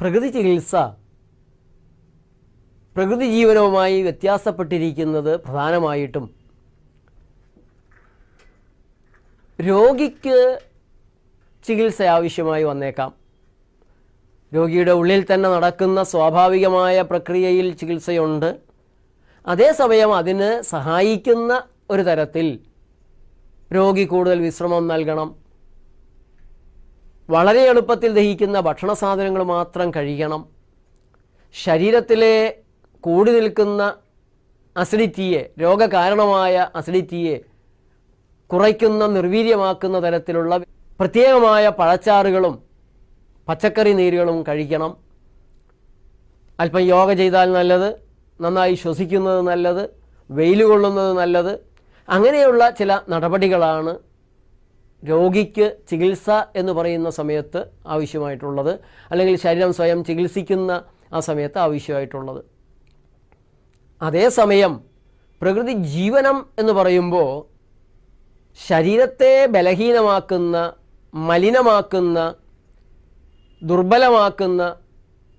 പ്രകൃതി ചികിത്സ പ്രകൃതി ജീവനവുമായി വ്യത്യാസപ്പെട്ടിരിക്കുന്നത് പ്രധാനമായിട്ടും രോഗിക്ക് ചികിത്സ ആവശ്യമായി വന്നേക്കാം. രോഗിയുടെ ഉള്ളിൽ തന്നെ നടക്കുന്ന സ്വാഭാവികമായ പ്രക്രിയയിൽ ചികിത്സയുണ്ട്. അതേസമയം അതിന് സഹായിക്കുന്ന ഒരു തരത്തിൽ രോഗി കൂടുതൽ വിശ്രമം നൽകണം. വളരെ എളുപ്പത്തിൽ ദഹിക്കുന്ന ഭക്ഷണ സാധനങ്ങൾ മാത്രം കഴിക്കണം ശരീരത്തിലെ കൂടി നിൽക്കുന്ന അസിഡിറ്റിയെ രോഗകാരണമായ അസിഡിറ്റിയെ കുറയ്ക്കുന്ന നിർവീര്യമാക്കുന്ന തരത്തിലുള്ള പ്രത്യേകമായ പഴച്ചാറുകളും പച്ചക്കറി നീരുകളും കഴിക്കണം. അല്പം യോഗ ചെയ്താൽ നല്ലത് നന്നായി ശ്വസിക്കുന്നത് നല്ലത് വെയിൽ കൊള്ളുന്നത് നല്ലത്. അങ്ങനെയുള്ള ചില നടപടികളാണ് രോഗിക്ക് ചികിത്സ എന്ന് പറയുന്ന സമയത്ത് ആവശ്യമായിട്ടുള്ളത് അല്ലെങ്കിൽ ശരീരം സ്വയം ചികിത്സിക്കുന്ന ആ സമയത്ത് ആവശ്യമായിട്ടുള്ളത്. അതേസമയം പ്രകൃതി ജീവനം എന്ന് പറയുമ്പോൾ ശരീരത്തെ ബലഹീനമാക്കുന്ന മലിനമാക്കുന്ന ദുർബലമാക്കുന്ന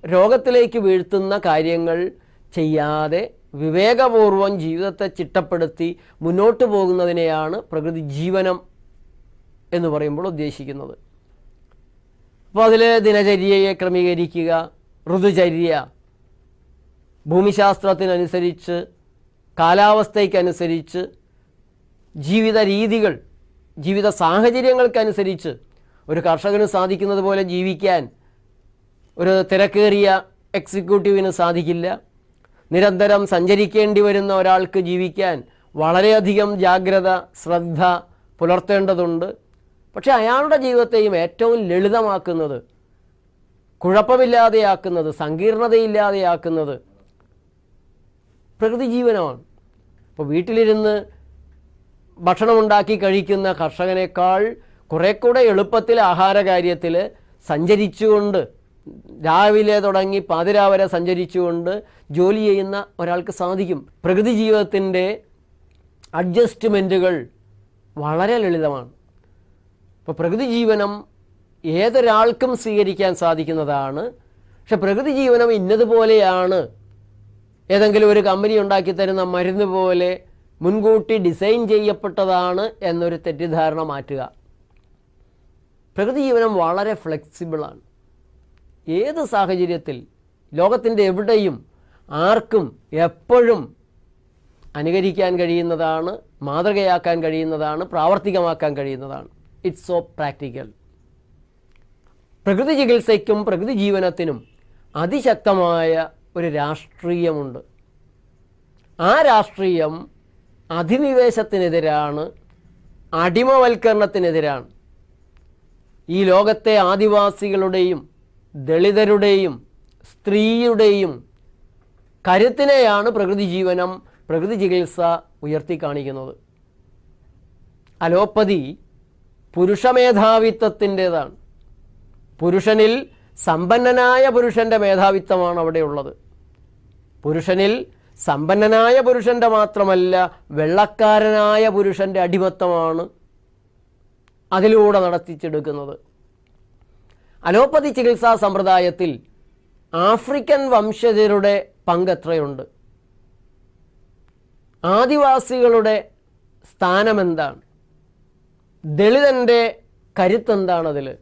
രോഗത്തിലേക്ക് വീഴ്ത്തുന്ന കാര്യങ്ങൾ ചെയ്യാതെ വിവേകപൂർവം ജീവിതത്തെ ചിട്ടപ്പെടുത്തി മുന്നോട്ട് പോകുന്നതിനെയാണ് പ്രകൃതി ജീവനം എന്ന് പറയുമ്പോൾ ഉദ്ദേശിക്കുന്നത്. അപ്പോൾ അതിൽ ദിനചര്യയെ ക്രമീകരിക്കുക ഋതുചര്യ ഭൂമിശാസ്ത്രത്തിനനുസരിച്ച് കാലാവസ്ഥയ്ക്കനുസരിച്ച് ജീവിത രീതികൾ ജീവിത സാഹചര്യങ്ങൾക്കനുസരിച്ച് ഒരു കർഷകന് സാധിക്കുന്നത് പോലെ ജീവിക്കാൻ ഒരു തിരക്കേറിയ എക്സിക്യൂട്ടീവിന് സാധിക്കില്ല. നിരന്തരം സഞ്ചരിക്കേണ്ടി വരുന്ന ഒരാൾക്ക് ജീവിക്കാൻ വളരെയധികം ജാഗ്രത ശ്രദ്ധ പുലർത്തേണ്ടതുണ്ട്. പക്ഷേ അയാളുടെ ജീവിതത്തെയും ഏറ്റവും ലളിതമാക്കുന്നത് കുഴപ്പമില്ലാതെയാക്കുന്നത് സങ്കീർണതയില്ലാതെയാക്കുന്നത് പ്രകൃതി ജീവനമാണ് അപ്പോൾ വീട്ടിലിരുന്ന് ഭക്ഷണമുണ്ടാക്കി കഴിക്കുന്ന കർഷകനേക്കാൾ കുറെ കൂടെ എളുപ്പത്തിൽ ആഹാരകാര്യത്തിൽ സഞ്ചരിച്ചുകൊണ്ട് രാവിലെ തുടങ്ങി പാതിരാവരെ സഞ്ചരിച്ചുകൊണ്ട് ജോലി ചെയ്യുന്ന ഒരാൾക്ക് സാധിക്കും. പ്രകൃതി ജീവിതത്തിന്റെ അഡ്ജസ്റ്റ്മെന്റുകൾ വളരെ ലളിതമാണ്. അപ്പോൾ പ്രകൃതി ജീവനം ഏതൊരാൾക്കും സ്വീകരിക്കാൻ സാധിക്കുന്നതാണ്. പക്ഷെ പ്രകൃതി ജീവനം ഇന്നതുപോലെയാണ്. ഏതെങ്കിലും ഒരു കമ്പനി ഉണ്ടാക്കി തരുന്ന മരുന്ന് പോലെ മുൻകൂട്ടി ഡിസൈൻ ചെയ്യപ്പെട്ടതാണ് എന്നൊരു തെറ്റിദ്ധാരണ മാറ്റുക. പ്രകൃതി ജീവനം വളരെ ഫ്ലെക്സിബിളാണ്. ഏത് സാഹചര്യത്തിൽ ലോകത്തിന്റെ എവിടെയും ആർക്കും എപ്പോഴും അനുകരിക്കാൻ കഴിയുന്നതാണ് മാതൃകയാക്കാൻ കഴിയുന്നതാണ് പ്രാവർത്തികമാക്കാൻ കഴിയുന്നതാണ്. ഇറ്റ്സ് സോ പ്രാക്ടിക്കൽ പ്രകൃതി ചികിത്സയ്ക്കും പ്രകൃതി ജീവനത്തിനും അതിശക്തമായ ഒരു രാഷ്ട്രീയമുണ്ട്. ആ രാഷ്ട്രീയം അധിനിവേശത്തിനെതിരാണ് അടിമവൽക്കരണത്തിനെതിരാണ്. ഈ ലോകത്തെ ആദിവാസികളുടെയും ദളിതരുടെയും സ്ത്രീയുടെയും കരുത്തിനെയാണ് പ്രകൃതി ജീവനം പ്രകൃതി ചികിത്സ ഉയർത്തി കാണിക്കുന്നത് അലോപ്പതി പുരുഷമേധാവിത്വത്തിന്റെതാണ്. പുരുഷനിൽ സമ്പന്നനായ പുരുഷന്റെ മേധാവിത്വമാണ് അവിടെയുള്ളത്. പുരുഷനിൽ സമ്പന്നനായ പുരുഷന്റെ മാത്രമല്ല വെള്ളക്കാരനായ പുരുഷന്റെ അടിമത്തമാണ് അതിലൂടെ നടത്തിച്ചെടുക്കുന്നത്. അലോപ്പതി ചികിത്സാ സമ്പ്രദായത്തിൽ ആഫ്രിക്കൻ വംശജരുടെ പങ്ക് എത്രയുണ്ട് ആദിവാസികളുടെ സ്ഥാനമെന്താണ്? ദളിതന്റെ കരുത്തെന്താണതിൽ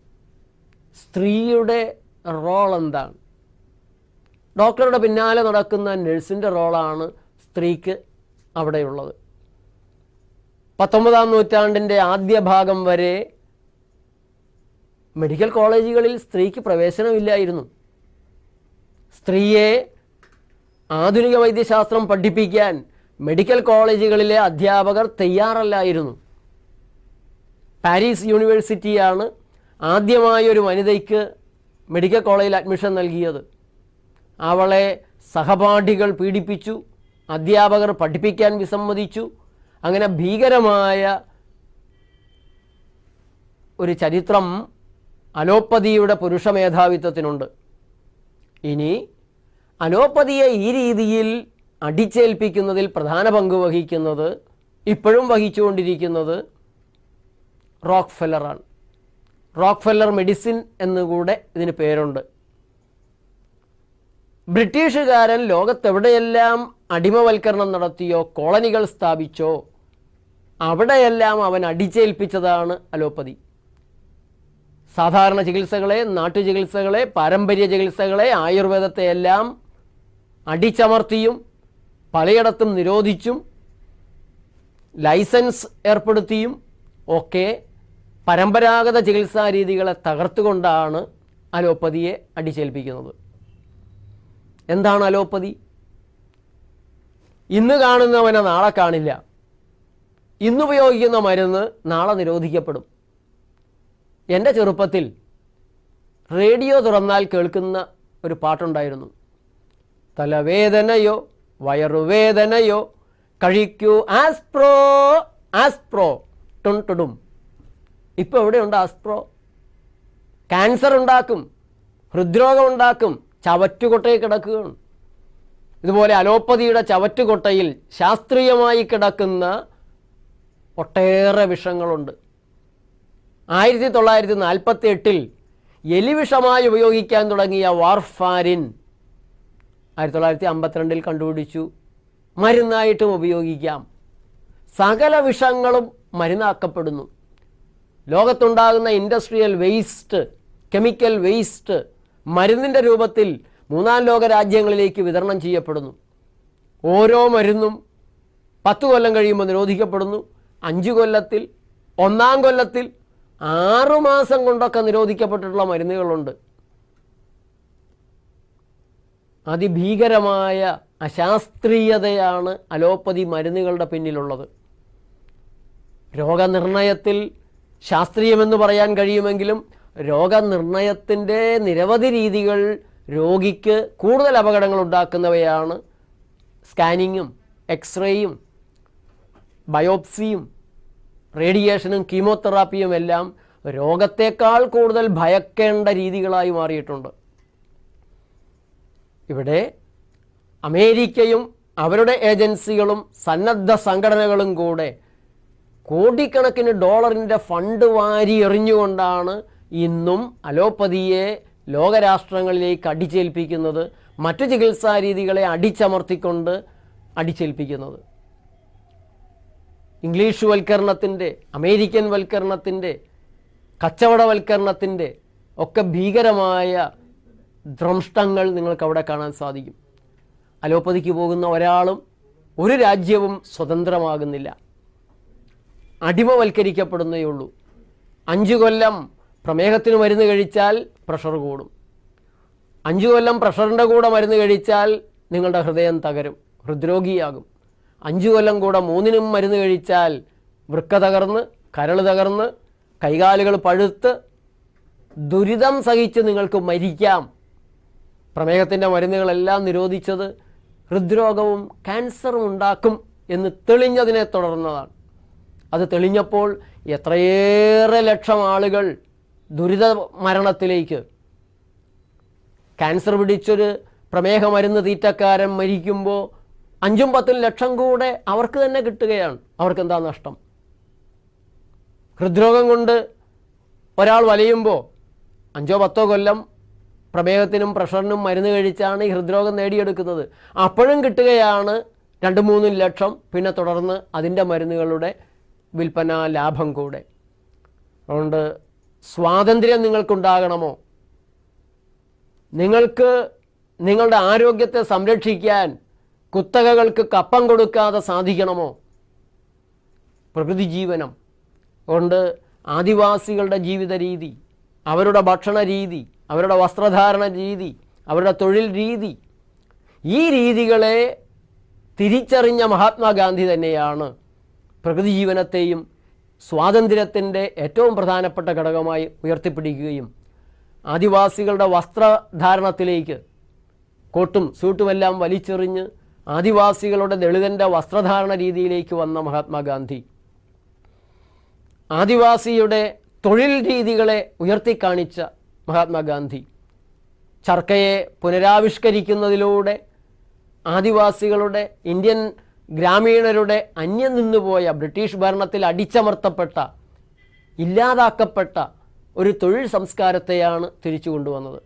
സ്ത്രീയുടെ റോൾ എന്താണ് ഡോക്ടറുടെ പിന്നാലെ നടക്കുന്ന നഴ്സിന്റെ റോളാണ് സ്ത്രീക്ക് അവിടെയുള്ളത്. പത്തൊമ്പതാം നൂറ്റാണ്ടിന്റെ ആദ്യ ഭാഗം വരെ മെഡിക്കൽ കോളേജുകളിൽ സ്ത്രീക്ക് പ്രവേശനമില്ലായിരുന്നു. സ്ത്രീയെ ആധുനിക വൈദ്യശാസ്ത്രം പഠിപ്പിക്കാൻ മെഡിക്കൽ കോളേജുകളിലെ അധ്യാപകർ തയ്യാറല്ലായിരുന്നു. പാരീസ് യൂണിവേഴ്സിറ്റിയാണ് ആദ്യമായി ഒരു വനിതയ്ക്ക് മെഡിക്കൽ കോളേജിൽ അഡ്മിഷൻ നൽകിയത്. അവളെ സഹപാഠികൾ പീഡിപ്പിച്ചു അധ്യാപകർ പഠിപ്പിക്കാൻ വിസമ്മതിച്ചു. അങ്ങനെ ഭീകരമായ ഒരു ചരിത്രം അലോപ്പതിയുടെ പുരുഷ മേധാവിത്വത്തിനുണ്ട്. ഇനി അലോപ്പതിയെ ഈ രീതിയിൽ അടിച്ചേൽപ്പിക്കുന്നതിൽ പ്രധാന പങ്ക് വഹിക്കുന്നത് ഇപ്പോഴും വഹിച്ചുകൊണ്ടിരിക്കുന്നത് റോക്ക് ഫെല്ലറാണ് റോക്ക് ഫെല്ലർ മെഡിസിൻ എന്നുകൂടെ ഇതിന് പേരുണ്ട്. ബ്രിട്ടീഷുകാരൻ ലോകത്തെവിടെയെല്ലാം അടിമവൽക്കരണം നടത്തിയോ കോളനികൾ സ്ഥാപിച്ചോ അവിടെയെല്ലാം അവൻ അടിച്ചേൽപ്പിച്ചതാണ് അലോപ്പതി. സാധാരണ ചികിത്സകളെ നാട്ടു ചികിത്സകളെ പാരമ്പര്യ ചികിത്സകളെ ആയുർവേദത്തെ എല്ലാം അടിച്ചമർത്തിയും പലയിടത്തും നിരോധിച്ചും ലൈസൻസ് ഏർപ്പെടുത്തിയും ഒക്കെ പരമ്പരാഗത ചികിത്സാ രീതികളെ തകർത്തുകൊണ്ടാണ് അലോപ്പതിയെ അടിച്ചേൽപ്പിക്കുന്നത്. എന്താണ് അലോപ്പതി? ഇന്ന് കാണുന്നവനെ നാളെ കാണില്ല. ഇന്നുപയോഗിക്കുന്ന മരുന്ന് നാളെ നിരോധിക്കപ്പെടും. എന്റെ ചെറുപ്പത്തിൽ റേഡിയോ തുറന്നാൽ കേൾക്കുന്ന ഒരു പാട്ടുണ്ടായിരുന്നു. തലവേദനയോ വയറുവേദനയോ കഴിക്കൂ ആസ്പ്രോ ആസ്പ്രോ ടും ടുടും. ഇപ്പോൾ എവിടെയുണ്ട് ആസ്ട്രോ ക്യാൻസർ ഉണ്ടാക്കും ഹൃദ്രോഗം ഉണ്ടാക്കും ചവറ്റുകൊട്ടയിൽ കിടക്കുകയാണ്. ഇതുപോലെ അലോപ്പതിയുടെ ചവറ്റുകൊട്ടയിൽ ശാസ്ത്രീയമായി കിടക്കുന്ന ഒട്ടേറെ വിഷങ്ങളുണ്ട്. ആയിരത്തി തൊള്ളായിരത്തി നാൽപ്പത്തി എട്ടിൽ എലിവിഷമായി ഉപയോഗിക്കാൻ തുടങ്ങിയ വാർഫാരിൻ ആയിരത്തി തൊള്ളായിരത്തി അമ്പത്തിരണ്ടിൽ കണ്ടുപിടിച്ചു. മരുന്നായിട്ടും ഉപയോഗിക്കാം. സകല വിഷങ്ങളും മരുന്നാക്കപ്പെടുന്നു. ലോകത്തുണ്ടാകുന്ന ഇൻഡസ്ട്രിയൽ വേസ്റ്റ് കെമിക്കൽ വേസ്റ്റ് മരുന്നിന്റെ രൂപത്തിൽ മൂന്നാം ലോക രാജ്യങ്ങളിലേക്ക് വിതരണം ചെയ്യപ്പെടുന്നു. ഓരോ മരുന്നും പത്ത് കൊല്ലം കഴിയുമ്പോൾ നിരോധിക്കപ്പെടുന്നു. അഞ്ച് കൊല്ലത്തിൽ ഒന്നാം കൊല്ലത്തിൽ ആറുമാസം കൊണ്ടൊക്കെ നിരോധിക്കപ്പെട്ടിട്ടുള്ള മരുന്നുകളുണ്ട്. അതിഭീകരമായ അശാസ്ത്രീയതയാണ് അലോപ്പതി മരുന്നുകളുടെ പിന്നിലുള്ളത്. രോഗനിർണയത്തിൽ ശാസ്ത്രീയമെന്ന് പറയാൻ കഴിയുമെങ്കിലും രോഗനിർണയത്തിന്റെ നിരവധി രീതികൾ രോഗിക്ക് കൂടുതൽ അപകടങ്ങൾ ഉണ്ടാക്കുന്നവയാണ് സ്കാനിങ്ങും എക്സ്റേയും ബയോപ്സിയും റേഡിയേഷനും കീമോതെറാപ്പിയും എല്ലാം രോഗത്തേക്കാൾ കൂടുതൽ ഭയക്കേണ്ട രീതികളായി മാറിയിട്ടുണ്ട്. ഇവിടെ അമേരിക്കയും അവരുടെ ഏജൻസികളും സന്നദ്ധ സംഘടനകളും കൂടെ കോടിക്കണക്കിന് ഡോളറിന്റെ ഫണ്ട് വാരി എറിഞ്ഞുകൊണ്ടാണ് ഇന്നും അലോപ്പതിയെ ലോകരാഷ്ട്രങ്ങളിലേക്ക് അടിച്ചേൽപ്പിക്കുന്നത് മറ്റു ചികിത്സാ രീതികളെ അടിച്ചമർത്തിക്കൊണ്ട് അടിച്ചേൽപ്പിക്കുന്നത്. ഇംഗ്ലീഷ് വൽക്കരണത്തിന്റെ അമേരിക്കൻ വൽക്കരണത്തിന്റെ കച്ചവടവൽക്കരണത്തിന്റെ ഒക്കെ ഭീകരമായ ദ്രംഷ്ടങ്ങൾ നിങ്ങൾക്ക് അവിടെ കാണാൻ സാധിക്കും. അലോപ്പതിക്ക് പോകുന്ന ഒരാളും ഒരു രാജ്യവും സ്വതന്ത്രമാകുന്നില്ല. അടിമവൽക്കരിക്കപ്പെടുന്നേ ഉള്ളൂ. അഞ്ച് കൊല്ലം പ്രമേഹത്തിന് മരുന്ന് കഴിച്ചാൽ പ്രഷർ കൂടും. അഞ്ചു കൊല്ലം പ്രഷറിന്റെ കൂടെ മരുന്ന് കഴിച്ചാൽ നിങ്ങളുടെ ഹൃദയം തകരും ഹൃദ്രോഗിയാകും. അഞ്ചു കൊല്ലം കൂടെ മൂന്നിനും മരുന്ന് കഴിച്ചാൽ വൃക്ക തകർന്ന് കരൾ തകർന്ന് കൈകാലുകൾ പഴുത്ത് ദുരിതം സഹിച്ച് നിങ്ങൾക്ക് മരിക്കാം. പ്രമേഹത്തിന്റെ മരുന്നുകളെല്ലാം നിരോധിച്ചത് ഹൃദ്രോഗവും ക്യാൻസറും ഉണ്ടാക്കും എന്ന് തെളിഞ്ഞതിനെ തുടർന്നതാണ്. അത് തെളിഞ്ഞപ്പോൾ എത്രയേറെ ലക്ഷം ആളുകൾ ദുരിത മരണത്തിലേക്ക് ക്യാൻസർ പിടിച്ചൊരു പ്രമേഹ മരുന്ന് തീറ്റക്കാരൻ മരിക്കുമ്പോൾ അഞ്ചും പത്തും ലക്ഷം കൂടെ അവർക്ക് തന്നെ കിട്ടുകയാണ്. അവർക്ക് എന്താ നഷ്ടം? ഹൃദ്രോഗം കൊണ്ട് ഒരാൾ വലയുമ്പോൾ അഞ്ചോ പത്തോ കൊല്ലം പ്രമേഹത്തിനും പ്രഷറിനും മരുന്ന് കഴിച്ചാണ് ഈ ഹൃദ്രോഗം നേടിയെടുക്കുന്നത്. അപ്പോഴും കിട്ടുകയാണ് രണ്ട് മൂന്നും ലക്ഷം. പിന്നെ തുടർന്ന് അതിന്റെ മരുന്നുകളുടെ വിൽപ്പന ലാഭം കൂടെ. അതുകൊണ്ട് സ്വാതന്ത്ര്യം നിങ്ങൾക്കുണ്ടാകണമോ? നിങ്ങൾക്ക് നിങ്ങളുടെ ആരോഗ്യത്തെ സംരക്ഷിക്കാൻ കുത്തകകൾക്ക് കപ്പം കൊടുക്കാതെ സാധിക്കണമോ? പ്രകൃതി ജീവനം. കൊണ്ട് ആദിവാസികളുടെ ജീവിത രീതി അവരുടെ ഭക്ഷണ രീതി അവരുടെ വസ്ത്രധാരണ രീതി അവരുടെ തൊഴിൽ രീതി ഈ രീതികളെ തിരിച്ചറിഞ്ഞ മഹാത്മാഗാന്ധി തന്നെയാണ് പ്രകൃതി ജീവനത്തെയും സ്വാതന്ത്ര്യത്തിന്റെ ഏറ്റവും പ്രധാനപ്പെട്ട ഘടകമായി ഉയർത്തിപ്പിടിക്കുകയും ആദിവാസികളുടെ വസ്ത്രധാരണത്തിലേക്ക് കോട്ടും സൂട്ടുമെല്ലാം വലിച്ചെറിഞ്ഞ് ആദിവാസികളുടെ ദളിതന്റെ വസ്ത്രധാരണ രീതിയിലേക്ക് വന്ന മഹാത്മാഗാന്ധി. ആദിവാസിയുടെ തൊഴിൽ രീതികളെ ഉയർത്തിക്കാണിച്ച മഹാത്മാഗാന്ധി. ചർക്കയെ പുനരാവിഷ്കരിക്കുന്നതിലൂടെ ആദിവാസികളുടെ ഇന്ത്യൻ ഗ്രാമീണരുടെ അന്യം നിന്നുപോയ ബ്രിട്ടീഷ് ഭരണത്തിൽ അടിച്ചമർത്തപ്പെട്ട ഇല്ലാതാക്കപ്പെട്ട ഒരു തൊഴിൽ സംസ്കാരത്തെയാണ് തിരിച്ചു കൊണ്ടുവന്നത്.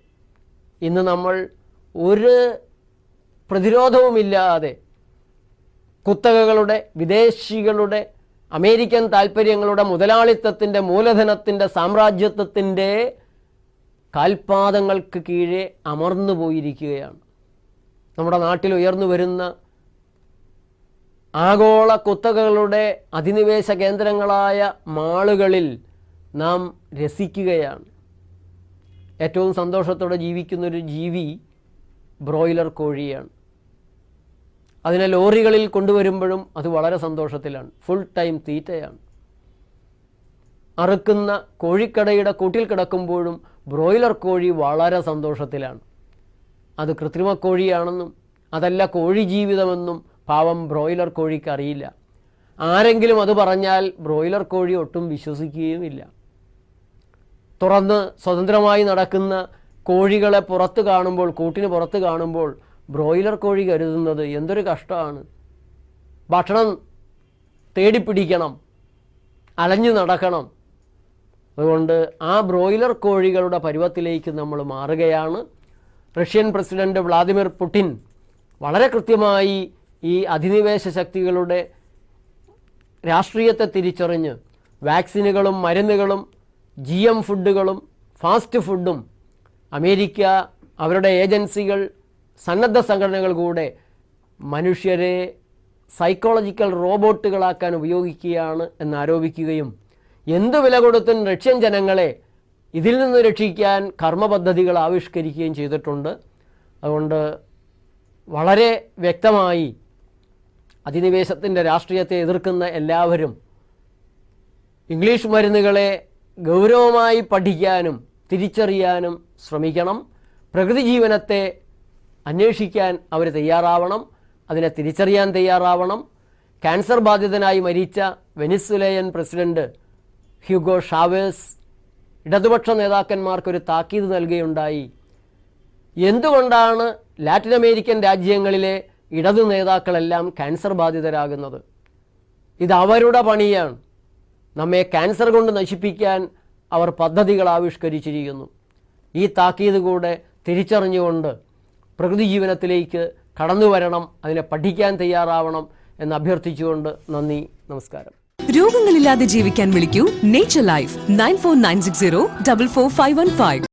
ഇന്ന് നമ്മൾ ഒരു പ്രതിരോധവുമില്ലാതെ കുത്തകകളുടെ വിദേശികളുടെ അമേരിക്കൻ താല്പര്യങ്ങളുടെ മുതലാളിത്തത്തിന്റെ മൂലധനത്തിന്റെ സാമ്രാജ്യത്വത്തിന്റെ കാൽപാദങ്ങൾക്ക് കീഴെ അമർന്നു പോയിരിക്കുകയാണ് നമ്മുടെ നാട്ടിൽ ഉയർന്നു വരുന്ന ആഗോള കുത്തകകളുടെ അധിനിവേശ കേന്ദ്രങ്ങളായ മാളുകളിൽ നാം രസിക്കുകയാണ്. ഏറ്റവും സന്തോഷത്തോടെ ജീവിക്കുന്നൊരു ജീവി ബ്രോയിലർ കോഴിയാണ്. അതിനെ ലോറികളിൽ കൊണ്ടുവരുമ്പോഴും അത് വളരെ സന്തോഷത്തിലാണ്. ഫുൾ ടൈം തീറ്റയാണ്. അറുക്കുന്ന കോഴിക്കടയുടെ കൂട്ടിൽ കിടക്കുമ്പോഴും ബ്രോയിലർ കോഴി വളരെ സന്തോഷത്തിലാണ്. അത് കൃത്രിമ കോഴിയാണെന്നും അതല്ല കോഴി ജീവിതമെന്നും പാവം ബ്രോയിലർ കോഴിക്ക് അറിയില്ല. ആരെങ്കിലും അത് പറഞ്ഞാൽ ബ്രോയിലർ കോഴി ഒട്ടും വിശ്വസിക്കുകയുമില്ല. തുറന്ന് സ്വതന്ത്രമായി നടക്കുന്ന കോഴികളെ പുറത്ത് കാണുമ്പോൾ കൂട്ടിന് പുറത്ത് കാണുമ്പോൾ ബ്രോയിലർ കോഴി കരുതുന്നത് എന്തൊരു കഷ്ടമാണ്. ഭക്ഷണം തേടിപ്പിടിക്കണം അലഞ്ഞു നടക്കണം. അതുകൊണ്ട് ആ ബ്രോയിലർ കോഴികളുടെ പരുവത്തിലേക്ക് നമ്മൾ മാറുകയാണ്. റഷ്യൻ പ്രസിഡന്റ് വ്ളാദിമിർ പുടിൻ വളരെ കൃത്യമായി ഈ അധിനിവേശ ശക്തികളുടെ രാഷ്ട്രീയത്തെ തിരിച്ചറിഞ്ഞ് വാക്സിനുകളും മരുന്നുകളും ജി എം ഫുഡുകളും ഫാസ്റ്റ് ഫുഡും അമേരിക്ക അവരുടെ ഏജൻസികൾ സന്നദ്ധ സംഘടനകൾ കൂടെ മനുഷ്യരെ സൈക്കോളജിക്കൽ റോബോട്ടുകളാക്കാൻ ഉപയോഗിക്കുകയാണ് എന്നാരോപിക്കുകയും എന്തു വില കൊടുത്തും റഷ്യൻ ജനങ്ങളെ ഇതിൽ നിന്ന് രക്ഷിക്കാൻ കർമ്മപദ്ധതികൾ ആവിഷ്കരിക്കുകയും ചെയ്തിട്ടുണ്ട്. അതുകൊണ്ട് വളരെ വ്യക്തമായി അധിനിവേശത്തിന്റെ രാഷ്ട്രീയത്തെ എതിർക്കുന്ന എല്ലാവരും ഇംഗ്ലീഷ് മരുന്നുകളെ ഗൗരവമായി പഠിക്കാനും തിരിച്ചറിയാനും ശ്രമിക്കണം. പ്രകൃതി ജീവനത്തെ അന്വേഷിക്കാൻ അവർ തയ്യാറാവണം. അതിനെ തിരിച്ചറിയാൻ തയ്യാറാവണം. ക്യാൻസർ ബാധിതനായി മരിച്ച വെനിസുലേയൻ പ്രസിഡന്റ് ഹ്യൂഗോ ഷാവേസ് ഇടതുപക്ഷ നേതാക്കന്മാർക്കൊരു താക്കീത് നൽകുകയുണ്ടായി. എന്തുകൊണ്ടാണ് ലാറ്റിൻ അമേരിക്കൻ രാജ്യങ്ങളിലെ ഇടതു നേതാക്കളെല്ലാം ക്യാൻസർ ബാധിതരാകുന്നത്. ഇത് അവരുടെ പണിയാണ്. നമ്മെ ക്യാൻസർ കൊണ്ട് നശിപ്പിക്കാൻ അവർ പദ്ധതികൾ ആവിഷ്കരിച്ചിരിക്കുന്നു. ഈ താക്കീത് കൂടെ തിരിച്ചറിഞ്ഞുകൊണ്ട് പ്രകൃതി ജീവനത്തിലേക്ക് കടന്നു വരണം അതിനെ പഠിക്കാൻ തയ്യാറാവണം എന്ന് അഭ്യർത്ഥിച്ചുകൊണ്ട് നന്ദി നമസ്കാരം. രോഗങ്ങളില്ലാതെ ജീവിക്കാൻ വിളിക്കൂ. Nature life nine four nine six zero double four five one five